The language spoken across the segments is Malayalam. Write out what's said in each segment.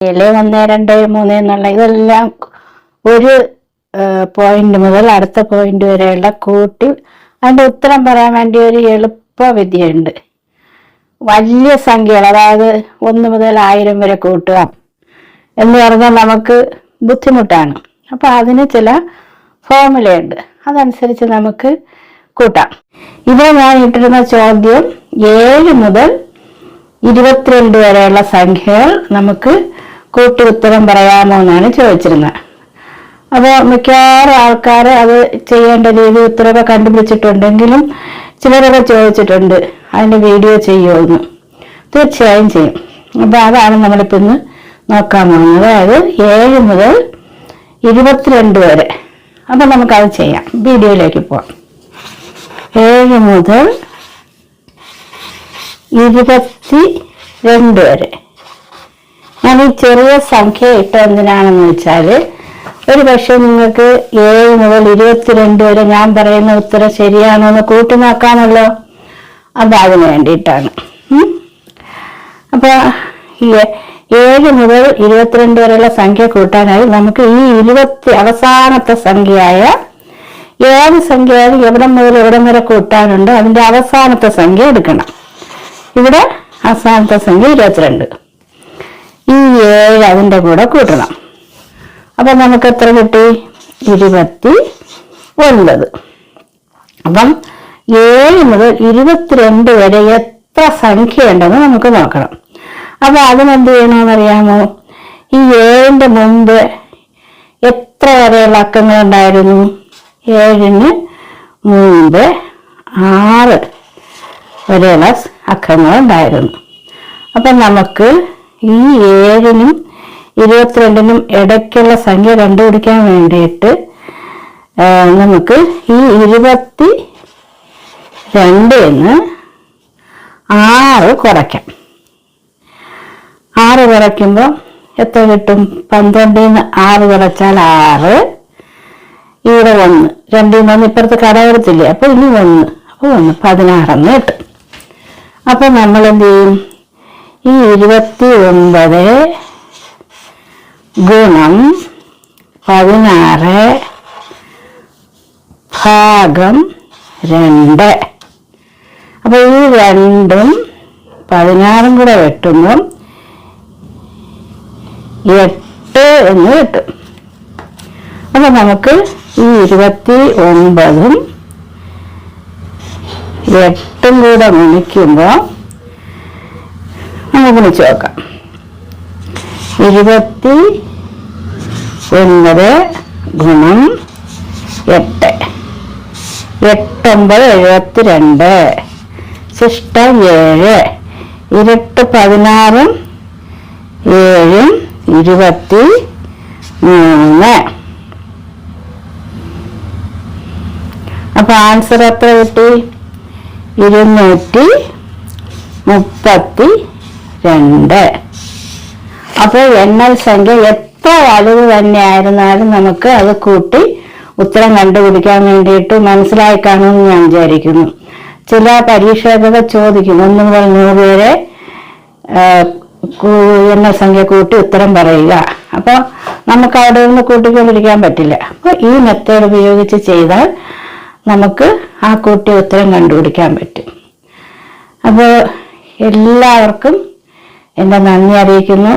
ഏഴ് ഒന്ന് രണ്ട് മൂന്ന് എന്നുള്ള ഇതെല്ലാം ഒരു പോയിന്റ് മുതൽ അടുത്ത പോയിന്റ് വരെയുള്ള കൂട്ടി അതിന്റെ ഉത്തരം പറയാൻ വേണ്ടി ഒരു എളുപ്പ വിദ്യയുണ്ട് വലിയ സംഖ്യകൾ അതായത് ഒന്ന് മുതൽ ആയിരം വരെ കൂട്ടുക എന്ന് പറഞ്ഞാൽ നമുക്ക് ബുദ്ധിമുട്ടാണ്. അപ്പൊ അതിന് ചില ഫോർമുലയുണ്ട്. അതനുസരിച്ച് നമുക്ക് കൂട്ടാം. ഇവിടെ ഞാൻ ഇട്ടിരുന്ന ചോദ്യം ഏഴ് മുതൽ ഇരുപത്തിരണ്ട് വരെയുള്ള സംഖ്യകൾ നമുക്ക് കൂട്ടി ഉത്തരം പറയാമോ എന്നാണ് ചോദിച്ചിരുന്നത്. അപ്പോൾ മിക്കവാറും ആൾക്കാർ അത് ചെയ്യേണ്ട രീതി ഉത്തരവൊക്കെ കണ്ടുപിടിച്ചിട്ടുണ്ടെങ്കിലും ചിലരൊക്കെ ചോദിച്ചിട്ടുണ്ട് അതിന്റെ വീഡിയോ ചെയ്യുമെന്ന് തീർച്ചയായും ചെയ്യും. അപ്പോൾ അതാണ് നമ്മളിപ്പോൾ ഇന്ന് നോക്കാൻ പോകുന്നത്. അതായത് ഏഴ് മുതൽ ഇരുപത്തിരണ്ട് വരെ. അപ്പം നമുക്കത് ചെയ്യാം. വീഡിയോയിലേക്ക് പോവാം. ഏഴ് മുതൽ ഇരുപത്തി രണ്ട് വരെ. ഞാൻ ചെറിയ സംഖ്യ ഇട്ട് എന്തിനാണെന്ന് വെച്ചാൽ ഒരു പക്ഷെ നിങ്ങൾക്ക് ഏഴ് മുതൽ ഇരുപത്തിരണ്ട് വരെ ഞാൻ പറയുന്ന ഉത്തരം ശരിയാണോ എന്ന് കൂട്ടി നോക്കാമല്ലോ അത് അതിന് വേണ്ടിയിട്ടാണ്. അപ്പോൾ ഏഴ് മുതൽ ഇരുപത്തിരണ്ട് വരെയുള്ള സംഖ്യ കൂട്ടാനായി നമുക്ക് ഈ ഇരുപത്തി അവസാനത്തെ സംഖ്യയായ ഏത് സംഖ്യയായാലും എവിടെ മുതൽ എവിടെ വരെ കൂട്ടാനുണ്ട് അതിന്റെ അവസാനത്തെ സംഖ്യ എടുക്കണം. ഇവിടെ അവസാനത്തെ സംഖ്യ ഇരുപത്തിരണ്ട്. ഏഴ് അതിന്റെ കൂടെ കൂട്ടണം. അപ്പം നമുക്ക് എത്ര കിട്ടി? ഇരുപത്തി ഒൻപത്. അപ്പം ഏഴ് മുതൽ ഇരുപത്തിരണ്ട് വരെ എത്ര സംഖ്യ ഉണ്ടെന്ന് നമുക്ക് നോക്കണം. അപ്പം അതിനെന്ത് ചെയ്യണമെന്നറിയാമോ? ഈ ഏഴിന്റെ മുമ്പ് എത്ര വരെയുള്ള അക്കങ്ങൾ ഉണ്ടായിരുന്നു? ഏഴിന് മുമ്പ് ആറ് വരെയുള്ള അക്കങ്ങൾ ഉണ്ടായിരുന്നു. അപ്പം നമുക്ക് ഈ ഏഴിനും ഇരുപത്തിരണ്ടിനും ഇടയ്ക്കുള്ള സംഖ്യ കണ്ടുപിടിക്കാൻ വേണ്ടിയിട്ട് നമുക്ക് ഈ ഇരുപത്തി രണ്ടിന്ന് ആറ് കുറയ്ക്കാം. ആറ് കുറയ്ക്കുമ്പോൾ എത്ര കിട്ടും? പന്ത്രണ്ടിൽ നിന്ന് ആറ് കുറച്ചാൽ ആറ്. ഇവിടെ ഒന്ന് രണ്ടിൽ നിന്ന് ഇപ്പുറത്ത് കടകടത്തില്ലേ അപ്പൊ ഇനി ഒന്ന് അപ്പൊ ഒന്ന് പതിനാറെന്ന് കിട്ടും. അപ്പൊ നമ്മൾ എന്ത് ചെയ്യും? ഈ ഇരുപത്തി ഒമ്പത് ഗുണം പതിനാറ് ഭാഗം രണ്ട്. അപ്പൊ ഈ രണ്ടും പതിനാറും കൂടെ വെട്ടുമ്പോൾ എട്ട് എന്ന് കിട്ടും. അപ്പൊ നമുക്ക് ഈ ഇരുപത്തി ഒമ്പതും എട്ടും കൂടെ ഗുണിക്കുമ്പോൾ ഗുണിച്ച് നോക്കാം. ഇരുപത്തി ഒൻപത് ഗുണം എട്ട്. എട്ടൊമ്പത് എഴുപത്തി രണ്ട് ശിഷ്ടം ഏഴ്. ഇരട്ട് പതിനാറും ഏഴും ഇരുപത്തി മൂന്ന്. അപ്പൊ ആൻസർ എത്ര കിട്ടി? ഇരുന്നൂറ്റി മുപ്പത്തി രണ്ട്. അപ്പോൾ എണ്ണൽ സംഖ്യ എത്ര വലുത് തന്നെ ആയിരുന്നാലും നമുക്ക് അത് കൂട്ടി ഉത്തരം കണ്ടുപിടിക്കാൻ വേണ്ടിയിട്ട് മനസ്സിലായി കാണുമെന്ന് ഞാൻ വിചാരിക്കുന്നു. ചില പരീക്ഷകളൊക്കെ ചോദിക്കും ഒന്ന് മുതൽ നൂറ് വരെ എണ്ണൽ സംഖ്യ കൂട്ടി ഉത്തരം പറയുക. അപ്പോൾ നമുക്ക് അവിടെ നിന്ന് കൂട്ടിക്കൊണ്ടിരിക്കാൻ പറ്റില്ല. അപ്പോൾ ഈ മെത്തേഡ് ഉപയോഗിച്ച് ചെയ്താൽ നമുക്ക് ആ കൂട്ടി ഉത്തരം കണ്ടുപിടിക്കാൻ പറ്റും. അപ്പോൾ എല്ലാവർക്കും എന്റെ നന്ദി അറിയിക്കുന്നു.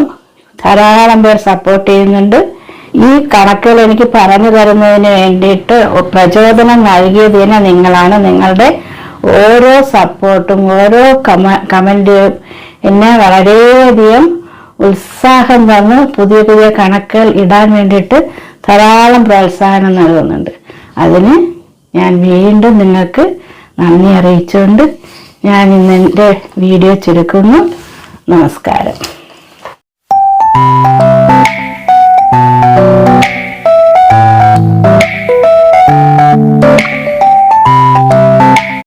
ധാരാളം പേർ സപ്പോർട്ട് ചെയ്യുന്നുണ്ട്. ഈ കണക്കുകൾ എനിക്ക് പറഞ്ഞു തരുന്നതിന് വേണ്ടിയിട്ട് പ്രചോദനം നൽകിയതിന് നിങ്ങളാണ്. നിങ്ങളുടെ ഓരോ സപ്പോർട്ടും ഓരോ കമ കമന്റും എന്നെ വളരെയധികം ഉത്സാഹം തന്ന് പുതിയ പുതിയ കണക്കുകൾ ഇടാൻ വേണ്ടിയിട്ട് ധാരാളം പ്രോത്സാഹനം നൽകുന്നുണ്ട്. അതിന് ഞാൻ വീണ്ടും നിങ്ങൾക്ക് നന്ദി അറിയിച്ചുകൊണ്ട് ഞാൻ ഇന്ന് എന്റെ വീഡിയോ ചുരുക്കുന്നു. നമസ്കാരം.